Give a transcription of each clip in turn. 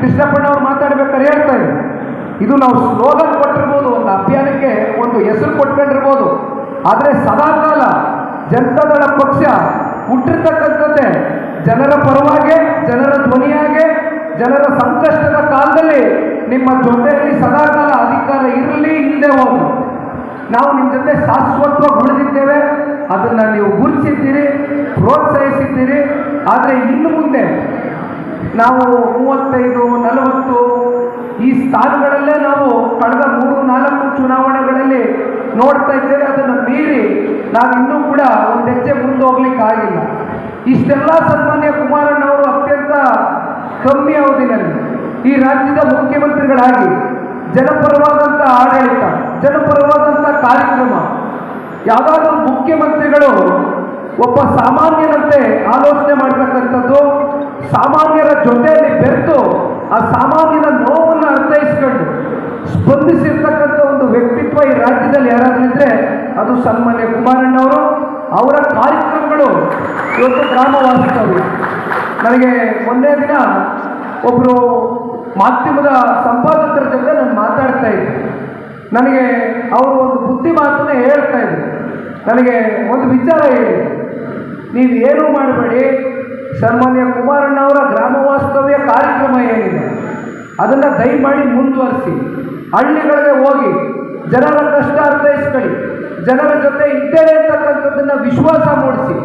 ಕೃಷ್ಣಪ್ಪಣ್ಣವ್ರು ಮಾತಾಡ್ಬೇಕಾದ್ರೆ ಹೇಳ್ತಾ ಇದ್ರು. ಇದು ನಾವು ಸ್ಲೋಗನ್ ಕೊಟ್ಟಿರ್ಬೋದು, ಒಂದು ಅಭಿಯಾನಕ್ಕೆ ಒಂದು ಹೆಸರು ಕೊಟ್ಕೊಂಡಿರ್ಬೋದು. ಆದರೆ ಸದಾಕಾಲ ಜನತಾದಳ ಪಕ್ಷ ಹುಟ್ಟಿರ್ತಕ್ಕಂಥದ್ದೇ ಜನರ ಪರವಾಗಿ, ಜನರ ಧ್ವನಿಯಾಗೆ, ಜನರ ಸಂಕಷ್ಟದ ಕಾಲದಲ್ಲಿ ನಿಮ್ಮ ಜೊತೆಯಲ್ಲಿ ಸದಾಕಾಲ ಅಧಿಕಾರ ಇರಲಿ ಇಲ್ಲದೆ ಹೋಗಿ. ನಾವು ನಿಮ್ಮ ಜೊತೆ ಶಾಶ್ವತವಾಗಿ ಉಳಿದಿದ್ದೇವೆ, ಅದನ್ನು ನೀವು ಗುರುತಿಸಿದ್ದೀರಿ, ಪ್ರೋತ್ಸಾಹಿಸಿದ್ದೀರಿ. ಆದರೆ ಇನ್ನು ಮುಂದೆ ನಾವು ಮೂವತ್ತೈದು, ನಲವತ್ತು, ಈ ಸ್ಥಾನಗಳಲ್ಲೇ ನಾವು ಕಳೆದ ಮೂರು, ನಾಲ್ಕು ಚುನಾವಣೆಗಳಲ್ಲಿ ನೋಡ್ತಾ ಇದ್ದೇವೆ, ಅದನ್ನು ಮೀರಿ ನಾವು ಇನ್ನೂ ಕೂಡ ಒಂದು ಹೆಜ್ಜೆ ಮುಂದೆ ಹೋಗ್ಲಿಕ್ಕೆ ಆಗಿಲ್ಲ. ಇಷ್ಟೆಲ್ಲ ಸನ್ಮಾನ್ಯ ಕುಮಾರಣ್ಣವರು ಅತ್ಯಂತ ಕಮ್ಮಿ ಅವಧಿನಲ್ಲಿ ಈ ರಾಜ್ಯದ ಮುಖ್ಯಮಂತ್ರಿಗಳಾಗಿ ಜನಪರವಾದಂಥ ಆಡಳಿತ, ಜನಪರವಾದಂಥ ಕಾರ್ಯಕ್ರಮ, ಯಾವುದಾದ್ರೂ ಮುಖ್ಯಮಂತ್ರಿಗಳು ಒಬ್ಬ ಸಾಮಾನ್ಯನಂತೆ ಆಲೋಚನೆ ಮಾಡ್ತಕ್ಕಂಥದ್ದು ಸಾಮಾನ್ಯರ ಜೊತೆಯಲ್ಲಿ ಬೆರೆತು ಆ ಸಾಮಾನ್ಯನ ನೋವನ್ನು ಅರ್ಥೈಸ್ಕೊಂಡು ಸ್ಪಂದಿಸಿರ್ತಕ್ಕಂಥ ಒಂದು ವ್ಯಕ್ತಿತ್ವ ಈ ರಾಜ್ಯದಲ್ಲಿ ಯಾರಾದ್ರೂ ಇದ್ರೆ ಅದು ಸನ್ಮಾನ್ಯ ಕುಮಾರಣ್ಣವರು, ಅವರ ಕಾರ್ಯಕ್ರಮಗಳು ಇವತ್ತು ಗ್ರಾಮ ವಾಸ್ತವ್ಯ ನನಗೆ ಒಂದೇ ದಿನ ಒಬ್ಬರು ಮಾಧ್ಯಮದ ಸಂಪಾದಕರ ಜೊತೆ ನಾನು ಮಾತಾಡ್ತಾ ಇದ್ದೆ. ನನಗೆ ಅವರು ಒಂದು ಬುದ್ಧಿ ಮಾತನ್ನ ಹೇಳ್ತಾ ಇದ್ದೆ ನನಗೆ ಒಂದು ವಿಚಾರ ಹೇಳಿ ನೀವು ಏನೂ ಮಾಡಬೇಡಿ ಸನ್ಮಾನ್ಯ ಕುಮಾರಣ್ಣವರ ಗ್ರಾಮ ವಾಸ್ತವ್ಯ ಕಾರ್ಯಕ್ರಮ ಏನಿದೆ, ಅದನ್ನು ದಯಮಾಡಿ ಮುಂದುವರಿಸಿ. ಹಳ್ಳಿಗಳಿಗೆ ಹೋಗಿ ಜನರ ಕಷ್ಟ ಅರ್ಥೈಸ್ಕೊಳ್ಳಿ ಜನರ ಜೊತೆ ಇದ್ದೇನೆ ಅಂತಕ್ಕಂಥದ್ದನ್ನು ವಿಶ್ವಾಸ ಮೂಡಿಸಿ.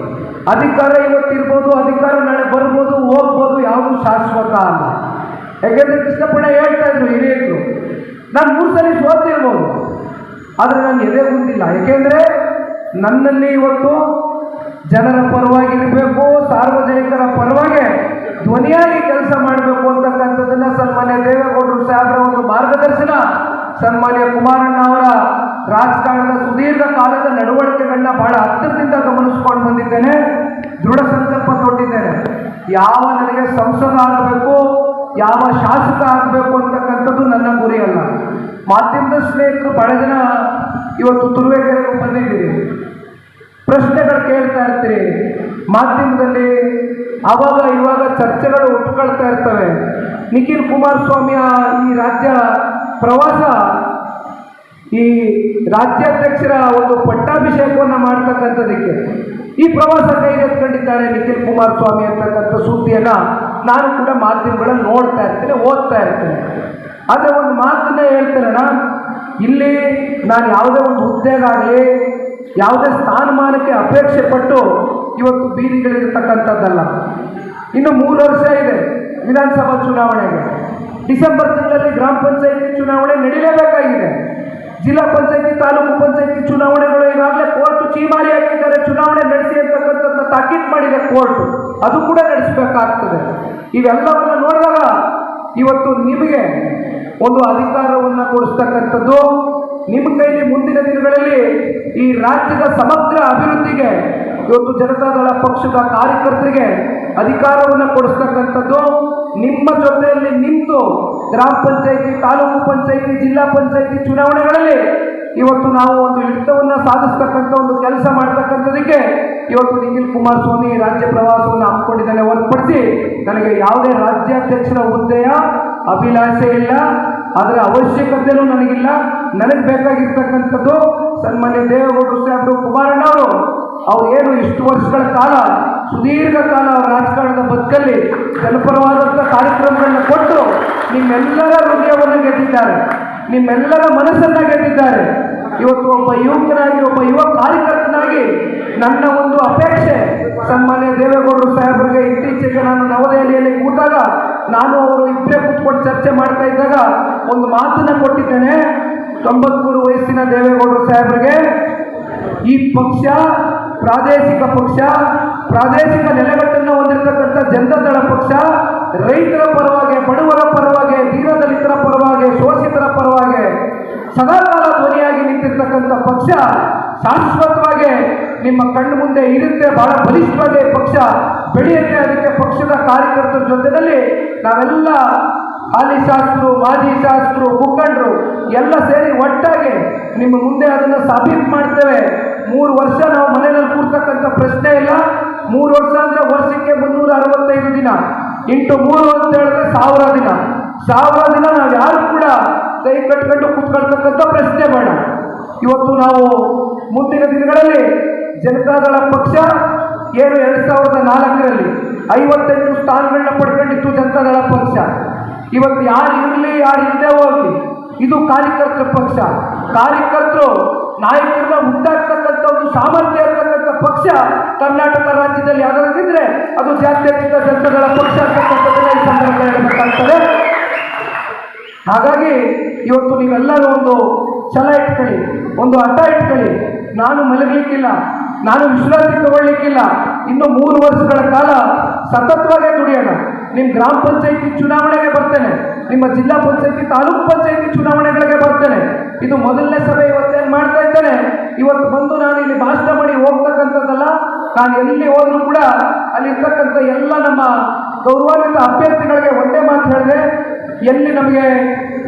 ಅಧಿಕಾರ ಇವತ್ತಿರ್ಬೋದು ಅಧಿಕಾರ ನಾಳೆ ಬರ್ಬೋದು, ಹೋಗ್ಬೋದು ಯಾವುದು ಶಾಶ್ವತ ಅಲ್ಲ. ಯಾಕೆಂದರೆ ಕೃಷ್ಣಪ್ಪಣ್ಣ ಹೇಳ್ತಾ ಇದ್ರು, ಹಿರಿಯರು, ನಾನು ಮೂರು ಸಲ ಸೋತಿರ್ಬೋದು. ಆದರೆ ನಾನು ಎದೆ ಮುಂದಿಲ್ಲ ಏಕೆಂದರೆ ನನ್ನಲ್ಲಿ ಇವತ್ತು ಜನರ ಪರವಾಗಿರಬೇಕು, ಸಾರ್ವಜನಿಕರ ಪರವಾಗಿ ಧ್ವನಿಯಾಗಿ ಕೆಲಸ ಮಾಡಬೇಕು ಅಂತಕ್ಕಂಥದ್ದನ್ನ ಸನ್ಮಾನ್ಯ ದೇವೇಗೌಡರು ಸಾಹೇಬರ ಒಂದು ಮಾರ್ಗದರ್ಶನ ಸನ್ಮಾನ್ಯ ಕುಮಾರಣ್ಣ ಅವರ ರಾಜಕಾರಣದ ಸುದೀರ್ಘ ಕಾಲದ ನಡವಳಿಕೆಗಳನ್ನ ಬಹಳ ಹತ್ತಿರದಿಂದ ಗಮನಿಸ್ಕೊಂಡು ಬಂದಿದ್ದೇನೆ, ದೃಢ ಸಂಕಲ್ಪ ತೊಟ್ಟಿದ್ದೇನೆ. ಯಾವ ನನಗೆ ಸಂಸದ ಆಗಬೇಕು, ಯಾವ ಶಾಸಕ ಆಗಬೇಕು ಅಂತಕ್ಕಂಥದ್ದು ನನ್ನ ಗುರಿ ಅಲ್ಲ. ಮಾಧ್ಯಮದ ಸ್ನೇಹಿತರು ಬಹಳ ಜನ ಇವತ್ತು ತುರುವೇಕೆರೆಗೆ ಬಂದಿದ್ದೀರಿ. ಪ್ರಶ್ನೆಗಳು ಕೇಳ್ತಾ ಇರ್ತೀರಿ. ಮಾಧ್ಯಮದಲ್ಲಿ ಆವಾಗ ಇವಾಗ ಚರ್ಚೆಗಳು ಉಟ್ಕೊಳ್ತಾ ಇರ್ತವೆ. ನಿಖಿಲ್ ಕುಮಾರಸ್ವಾಮಿಯ ಈ ರಾಜ್ಯ ಪ್ರವಾಸ, ಈ ರಾಜ್ಯಾಧ್ಯಕ್ಷರ ಒಂದು ಪಟ್ಟಾಭಿಷೇಕವನ್ನು ಮಾಡ್ತಕ್ಕಂಥದಕ್ಕೆ ಈ ಪ್ರವಾಸ ಕೈಗೆತ್ಕೊಂಡಿದ್ದಾರೆ ನಿಖಿಲ್ ಕುಮಾರಸ್ವಾಮಿ ಅಂತಕ್ಕಂಥ ಸುದ್ದಿಯನ್ನು ನಾನು ಕೂಡ ಮಾಧ್ಯಮಗಳನ್ನು ನೋಡ್ತಾ ಇರ್ತೇನೆ, ಓದ್ತಾ ಇರ್ತೇನೆ. ಆದರೆ ಒಂದು ಮಾತನ್ನ ಹೇಳ್ತೇನೆ ಇಲ್ಲಿ ನಾನು ಯಾವುದೇ ಒಂದು ಹುದ್ದೆಗಾಗಲಿ ಯಾವುದೇ ಸ್ಥಾನಮಾನಕ್ಕೆ ಅಪೇಕ್ಷೆ ಪಟ್ಟು ಇವತ್ತು ಬೀದಿಗಳಿರ್ತಕ್ಕಂಥದ್ದಲ್ಲ. ಇನ್ನು ಮೂರು ವರ್ಷ ಇದೆ ವಿಧಾನಸಭಾ ಚುನಾವಣೆಗೆ. ಡಿಸೆಂಬರ್ ತಿಂಗಳಲ್ಲಿ ಗ್ರಾಮ ಪಂಚಾಯಿತಿ ಚುನಾವಣೆ ನಡೀಲೇಬೇಕಾಗಿದೆ. ಜಿಲ್ಲಾ ಪಂಚಾಯತಿ, ತಾಲೂಕು ಪಂಚಾಯತಿ ಚುನಾವಣೆಗಳು ಈಗಾಗಲೇ ಕೋರ್ಟ್ ಚೀಮಾರಿ ಹಾಕಿದ್ದಾರೆ. ಚುನಾವಣೆ ನಡೆಸಿ ಅಂತಕ್ಕಂಥದ್ದನ್ನ ತಾಕೀತ್ ಮಾಡಿದೆ ಕೋರ್ಟ್. ಅದು ಕೂಡ ನಡೆಸಬೇಕಾಗ್ತದೆ. ಇವೆಲ್ಲವನ್ನು ನೋಡಿದಾಗ ಇವತ್ತು ನಿಮಗೆ ಒಂದು ಅಧಿಕಾರವನ್ನು ಕೊಡಿಸ್ತಕ್ಕಂಥದ್ದು ನಿಮ್ಮ ಕೈಲಿ ಮುಂದಿನ ದಿನಗಳಲ್ಲಿ ಈ ರಾಜ್ಯದ ಸಮಗ್ರ ಅಭಿವೃದ್ಧಿಗೆ ಇವತ್ತು ಜನತಾದಳ ಪಕ್ಷದ ಕಾರ್ಯಕರ್ತರಿಗೆ ಅಧಿಕಾರವನ್ನು ಕೊಡಿಸ್ತಕ್ಕಂಥದ್ದು ನಿಮ್ಮ ಜೊತೆಯಲ್ಲಿ ನಿಂತು ಗ್ರಾಮ ಪಂಚಾಯಿತಿ, ತಾಲೂಕು ಪಂಚಾಯಿತಿ, ಜಿಲ್ಲಾ ಪಂಚಾಯಿತಿ ಚುನಾವಣೆಗಳಲ್ಲಿ ಇವತ್ತು ನಾವು ಒಂದು ಹಿಡಿತವನ್ನು ಸಾಧಿಸ್ತಕ್ಕಂಥ ಒಂದು ಕೆಲಸ ಮಾಡ್ತಕ್ಕಂಥದಕ್ಕೆ ಇವತ್ತು ನಿಖಿಲ್ ಕುಮಾರಸ್ವಾಮಿ ರಾಜ್ಯ ಪ್ರವಾಸವನ್ನು ಹಮ್ಮಿಕೊಂಡಿದ್ದಾನೆ ಹೊರತುಪಡಿಸಿ ನನಗೆ ಯಾವುದೇ ರಾಜ್ಯಾಧ್ಯಕ್ಷರ ಹುದ್ದೆಯ ಅಭಿಲಾಷೆ ಇಲ್ಲ. ಅದರ ಅವಶ್ಯಕತೆಯೂ ನನಗಿಲ್ಲ. ನನಗೆ ಬೇಕಾಗಿರ್ತಕ್ಕಂಥದ್ದು ಸನ್ಮಾನ್ಯ ದೇವೇಗೌಡರು ಸಾಹೇಬರು ಕುಮಾರಣ್ಣ ಅವರು. ಅವ್ರು ಏನು ಇಷ್ಟು ವರ್ಷಗಳ ಕಾಲ, ಸುದೀರ್ಘ ಕಾಲ ಅವರ ರಾಜಕಾರಣದ ಬದುಕಲ್ಲಿ ಜನಪರವಾದಂಥ ಕಾರ್ಯಕ್ರಮಗಳನ್ನ ಕೊಟ್ಟು ನಿಮ್ಮೆಲ್ಲರ ಹೃದಯವನ್ನು ಗೆದ್ದಿದ್ದಾರೆ. ನಿಮ್ಮೆಲ್ಲರ ಮನಸ್ಸನ್ನು ಗೆದ್ದಿದ್ದಾರೆ. ಇವತ್ತು ಒಬ್ಬ ಯುವಕನಾಗಿ, ಒಬ್ಬ ಯುವ ಕಾರ್ಯಕರ್ತನಾಗಿ ನನ್ನ ಒಂದು ಅಪೇಕ್ಷೆ ಸನ್ಮಾನ್ಯ ದೇವೇಗೌಡರು ಸಾಹೇಬರಿಗೆ. ಇತ್ತೀಚೆಗೆ ನಾನು ನವದೆಹಲಿಯಲ್ಲಿ ಕೂತಾಗ ನಾನು ಅವರು ಇಬ್ಬರೇ ಕೂತ್ಕೊಂಡು ಚರ್ಚೆ ಮಾಡ್ತಾ ಇದ್ದಾಗ ಒಂದು ಮಾತನ್ನ ಕೊಟ್ಟಿದ್ದೇನೆ. ತೊಂಬತ್ಮೂರು ವಯಸ್ಸಿನ ದೇವೇಗೌಡರು ಸಾಹೇಬರಿಗೆ. ಈ ಪಕ್ಷ, ಪ್ರಾದೇಶಿಕ ಪಕ್ಷ, ಪ್ರಾದೇಶಿಕ ನೆಲೆಗಟ್ಟನ್ನು ಹೊಂದಿರತಕ್ಕಂಥ ಜನತಾದಳ ಪಕ್ಷ, ರೈತರ ಪರವಾಗಿ, ಬಡವರ ಪರವಾಗಿ ದೀನದಲಿತರ ಪರವಾಗಿ, ಶೋಷಿತರ ಪರವಾಗಿ, ಸದಾಕಾಲ ಧ್ವನಿಯಾಗಿ ನಿಂತಿರ್ತಕ್ಕಂಥ ಪಕ್ಷ, ಶಾಶ್ವತವಾಗಿ ನಿಮ್ಮ ಕಣ್ಣು ಮುಂದೆ ಇರುತ್ತೆ, ಬಹಳ ಬಲಿಷ್ಠವಾಗಿ ಪಕ್ಷ, ಬೆಳೆಯುತ್ತೆ. ಅದಕ್ಕೆ ಪಕ್ಷದ ಕಾರ್ಯಕರ್ತರ ಜೊತೆಯಲ್ಲಿ ನಾವೆಲ್ಲ ಹಾಲಿ ಶಾಸಕರು ಮಾಜಿ ಶಾಸಕರು ಮುಖಂಡರು ಎಲ್ಲ ಸೇರಿ ಒಟ್ಟಾಗಿ ನಿಮ್ಮ ಮುಂದೆ ಅದನ್ನು ಸಾಬೀತು ಮಾಡ್ತೇವೆ. ಮೂರು ವರ್ಷ ನಾವು ಮನೆಯಲ್ಲಿ ಕೂರ್ತಕ್ಕಂಥ ಪ್ರಶ್ನೆ ಇಲ್ಲ. ಮೂರು ವರ್ಷ ಅಂದರೆ ವರ್ಷಕ್ಕೆ ಮುನ್ನೂರ ಅರವತ್ತೈದು ದಿನ. ಇಂಟು ಮೂರು ಅಂತ ಹೇಳಿದ್ರೆ ಸಾವಿರ ದಿನ. ಸಾವಿರ ದಿನ ನಾವು ಯಾರು ಕೂಡ ಕೈ ಕಟ್ಕೊಂಡು ಕೂತ್ಕೊಳ್ತಕ್ಕಂಥ ಪ್ರಶ್ನೆ ಬೇಡ. ಇವತ್ತು ನಾವು ಮುಂದಿನ ದಿನಗಳಲ್ಲಿ ಜನತಾದಳ ಪಕ್ಷ ಏನು ಎರಡು ಸಾವಿರದ ನಾಲ್ಕರಲ್ಲಿ ಐವತ್ತೆಂಟು ಸ್ಥಾನಗಳನ್ನ ಪಡ್ಕೊಂಡಿತ್ತು ಜನತಾದಳ ಪಕ್ಷ. ಇವತ್ತು ಯಾರು ಇರಲಿ, ಯಾರು ಇಲ್ಲದೆ ಹೋಗಲಿ. ಇದು ಕಾರ್ಯಕರ್ತರ ಪಕ್ಷ. ಕಾರ್ಯಕರ್ತರು, ನಾಯಕರನ್ನ ಉಂಟಾಗ್ತಕ್ಕಂಥ ಒಂದು ಸಾಮರ್ಥ್ಯ ಇರ್ತಕ್ಕಂಥ ಪಕ್ಷ ಕರ್ನಾಟಕ ರಾಜ್ಯದಲ್ಲಿ. ಯಾವ್ದಾದ್ರಿದ್ರೆ ಅದು ಜಾತ್ಯತೀತ ಜನತೆಗಳ ಪಕ್ಷ ಅಂತಕ್ಕಂಥದ್ದನ್ನ ಈ ಸಂದರ್ಭದಲ್ಲಿ ಹಾಗಾಗಿ ಇವತ್ತು ನೀವೆಲ್ಲರೂ ಒಂದು ಛಲ ಇಟ್ಕೊಳ್ಳಿ, ಒಂದು ಹಠ ಇಟ್ಕೊಳ್ಳಿ. ನಾನು ಮಲಗಲಿಕ್ಕಿಲ್ಲ, ನಾನು ವಿಶ್ರಾಂತಿ ತಗೊಳ್ಳಿಕ್ಕಿಲ್ಲ. ಇನ್ನು ಮೂರು ವರ್ಷಗಳ ಕಾಲ ಸತತವಾಗೇ ದುಡಿಯೋಣ. ನಿಮ್ಮ ಗ್ರಾಮ ಪಂಚಾಯಿತಿ ಚುನಾವಣೆಗೆ ಬರ್ತೇನೆ, ನಿಮ್ಮ ಜಿಲ್ಲಾ ಪಂಚಾಯಿತಿ ತಾಲೂಕು ಪಂಚಾಯಿತಿ ಚುನಾವಣೆಗಳಿಗೆ ಬರ್ತೇನೆ. ಇದು ಮೊದಲನೇ ಸಭೆ ಇವತ್ತೇನು ಮಾಡ್ತಾ ಇದ್ದೇನೆ ಇವತ್ತು ಬಂದು ನಾನು ಇಲ್ಲಿ ಭಾಷಣ ಮಾಡಿ ಹೋಗ್ತಕ್ಕಂಥದ್ದಲ್ಲ, ನಾನು ಎಲ್ಲಿ ಹೋದ್ರೂ ಕೂಡ ಅಲ್ಲಿರ್ತಕ್ಕಂಥ ಎಲ್ಲ ನಮ್ಮ ಗೌರವಾನ್ವಿತ ಅಭ್ಯರ್ಥಿಗಳಿಗೆ ಒಂದೇ ಮಾತು ಹೇಳಿದೆ. ಎಲ್ಲಿ ನಮಗೆ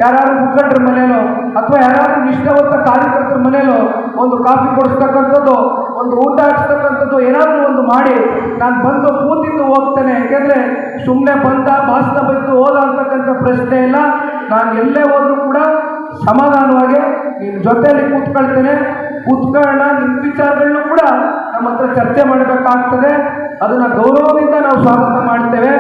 ಯಾರು ಮುಖಂಡರ ಮನೆಯಲ್ಲೋ ಅಥವಾ ಯಾರು ನಿಷ್ಠಾವಂತ ಕಾರ್ಯಕರ್ತರ ಮನೆಯಲ್ಲೋ ಒಂದು ಕಾಫಿ ಕೊಡಿಸ್ತಕ್ಕಂಥದ್ದು ಒಂದು ಊಟ ಹಾಕ್ಸ್ತಕ್ಕಂಥದ್ದು ಏನಾದರೂ ಒಂದು ಮಾಡಿ, ನಾನು ಬಂದು ಕೂತಿದ್ದು ಹೋಗ್ತೇನೆ. ಯಾಕೆಂದರೆ ಸುಮ್ಮನೆ ಬಂದ, ಭಾಷಣ ಬಂದು ಹೋದ ಅಂತಕ್ಕಂಥ ಪ್ರಶ್ನೆ ಇಲ್ಲ. ನಾನು ಎಲ್ಲೇ ಹೋದರೂ ಕೂಡ ಸಮಾಧಾನವಾಗಿ ನಿಮ್ಮ ಜೊತೆಯಲ್ಲಿ ಕೂತ್ಕೊಳ್ತೇನೆ. ಕೂತ್ಕೊಳ್ಳೋಣ ನಿಮ್ಮ ವಿಚಾರಗಳನ್ನೂ ಕೂಡ ನಮ್ಮ ಹತ್ರ ಚರ್ಚೆ ಮಾಡಬೇಕಾಗ್ತದೆ. ಅದನ್ನು ಗೌರವದಿಂದ ನಾವು ಸ್ವಾಗತ ಮಾಡ್ತೇವೆ.